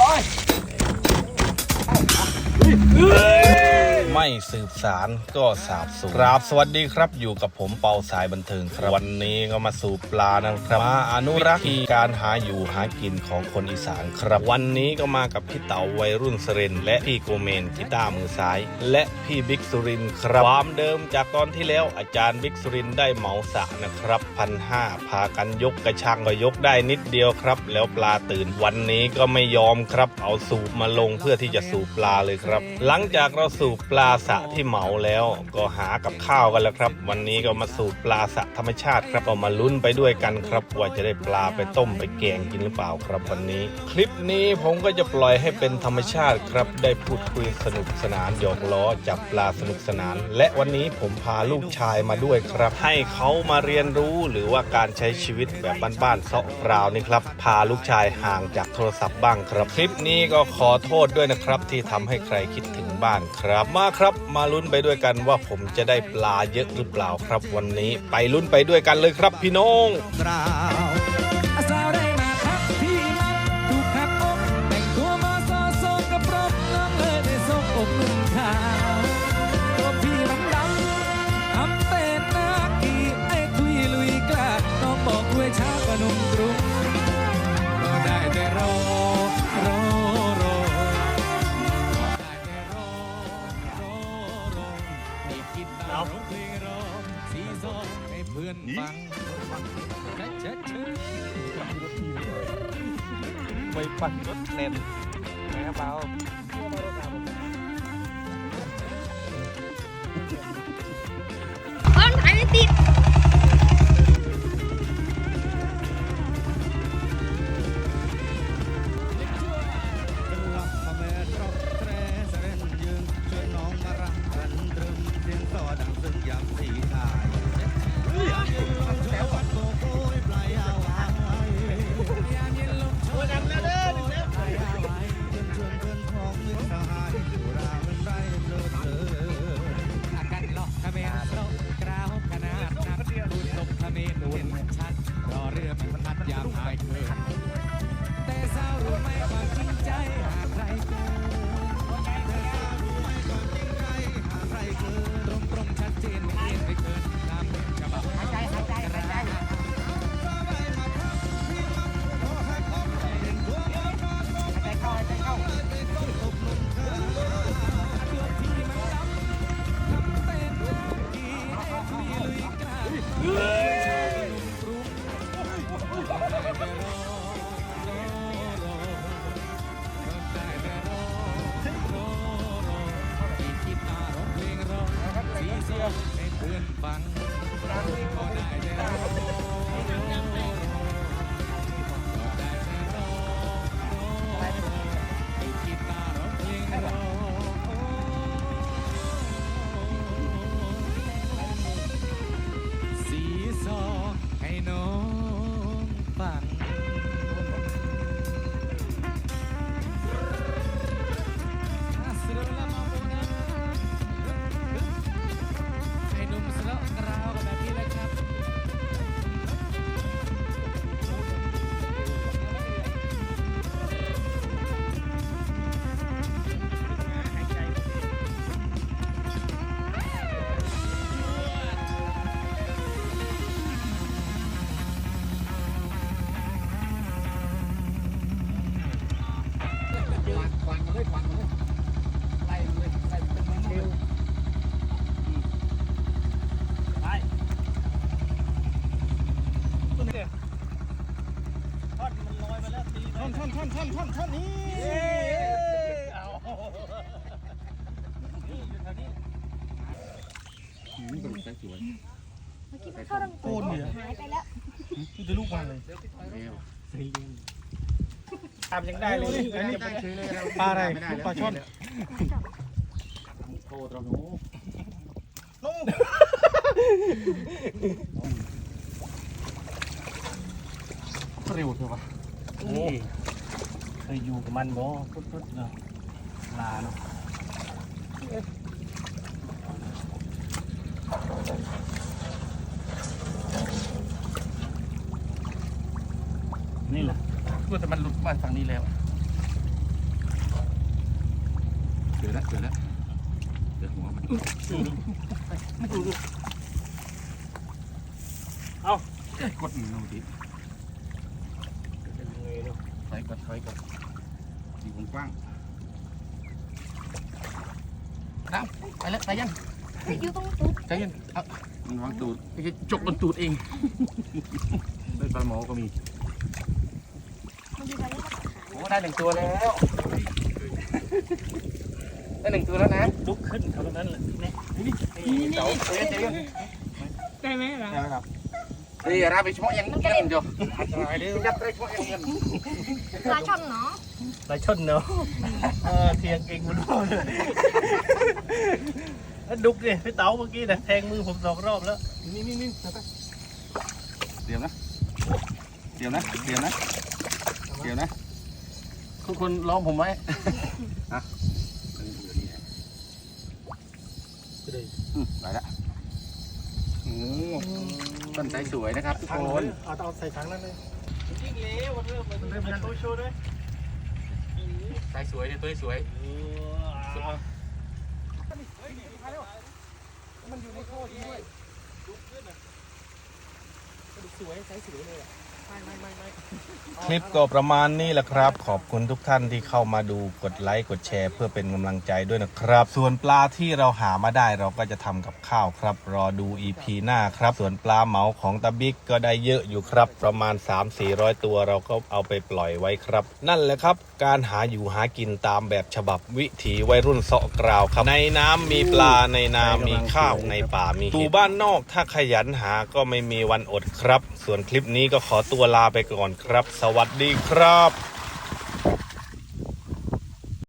บอย ไม่สืบสารก็สาบสูญครับสวัสดีครับอยู่กับผมเปาสายบันเทิงครับวันนี้ก็มาสู่ปลานะครับมาอนุรักษ์ที่การหาอยู่หากินของคนอีสานครับ วันนี้ก็มากับพี่เต๋าวัยรุ่นเสเรนและพี่โกเมนกีตาร์มือซ้าย และพี่บิ๊กสุรินครับความเดิมจากตอนที่แล้วอาจารย์บิ๊กสุรินได้เหมาสระนะครับพันห้าพากันยกกระชังก็ยกได้นิดเดียวครับ แล้วปลาตื่นวันนี้ก็ไม่ยอมครับ เอาสูบมาลงเพื่อที่จะสูบปลาเลยครับ หลังจากเราสูบปลาสระที่เหมาแล้วก็หากับข้าวกันแล้วครับ วันนี้ก็มาสูบปลาสระธรรมชาติครับก็มาลุ้นไปด้วยกันครับว่าจะได้ปลาไปต้มไปแกงกินหรือเปล่าครับวันนี้ คลิปนี้ผมก็จะปล่อยให้เป็นธรรมชาติครับ ได้พูดคุยสนุกสนานหยอกล้อจับปลาสนุกสนาน และวันนี้ผมพาลูกชายมาด้วยครับ ให้เขามาเรียนรู้หรือว่าการใช้ชีวิตแบบบ้านๆเซาะเปล่านี่ครับพาลูกชายห่างจากโทรศัพท์บ้างครับ คลิปนี้ก็ขอโทษด้วยนะครับที่ทำให้ใครคิดถึง บ้านครับ มาครับมาลุ้นไปด้วยกันว่าผมจะได้ปลาเยอะหรือเปล่าครับ วันนี้ไปลุ้นไปด้วยกันเลยครับพี่น้อง พื่อนฟังไปปั่นรถเล่นน ท่อนท่อนท่อนท่อนท่อนท่อนนี้เอาเมื่อกี้มันเข้าทางโกนเนี่ยหายไปแล้วมันจะลูกมันเลย ตามยังได้เลยอันนี้ปลาอะไรปลาช่อนโตตรงนู้เร็วเถอะวะโอ้เคยอยู่กับมันบ่พุดๆเนาะลาเนาะนี่แหละพูดแต่มันหลุด มาฝั่งนี้แล้วอแล้วเจอแล้วเจอหัวมันเอากดหนึ่งดูดิเป็นยังไงเนาะถอยก่อนถอยก่อนอยู่กว้างน้ำไปแล้วไปยังอยู่ตรงตุ๊ดใจเย็นเอามันวางตูดไอ้เหี้ยจกบนตูดเองได้ปลาหมอก็มี มันอยู่ตรงนี้ โอ้ ได้หนึ่งตัวแล้วได้หนึ่งตัวแล้วนะลุกขึ้นเท่านั้นแหละนี่เจ้าเจ๊เจ๊ได้ไหมล่ะได้ไหมครับนี่ราไปเฉพาะยังเงินจ้ะยัดได้เฉพาะยังเงินปลาช่อนเนาะปลาช่อนเนาะเออเทียงเก่งมันด้วยแล้วดุกดิพี่เต๋าเมื่อกี้นะแทงมือผมสองรอบแล้วนี่นี่นี่เดี๋ยวนะเดี๋ยวนะเดี๋ยวนะเดี๋ยวนะ คุณคุณล้อมผมไว้ฮะอืมไปละโอ้ต้นไทรสวยนะครับทุกถังคเลนยเอาเอาใส่ถังนั้นเลยจริงเลยมันเริ่มมันเริ่มมันโชว์โชว์ด้วยไทรสวยเนี่ยตัวสวยคลิ คลิปก็ประมาณนี้แหละครับ ขอบคุณทุกท่านที่เข้ามาดูกดไลค์กดแชร์ เพื่อเป็นกำลังใจด้วยนะครับ ส่วนปลาที่เราหามาได้เราก็จะทำกับข้าวครับ รอดู EP หน้าครับ ส่วนปลาเหมาของตาบิ๊กก็ได้เยอะอยู่ครับ ประมาณ 3-400 ตัวเราก็เอาไปปล่อยไว้ครับ นั่นแหละครับ การหาอยู่หากินตามแบบฉบับวิถีวัยรุ่นเสาะกราวครับในน้ำมีปลาในนามีข้าวในป่ามีอยู่บ้านนอกถ้าขยันหาก็ไม่มีวันอดครับ ส่วนคลิปนี้ก็ขอตัวลาไปก่อนครับ สวัสดีครับ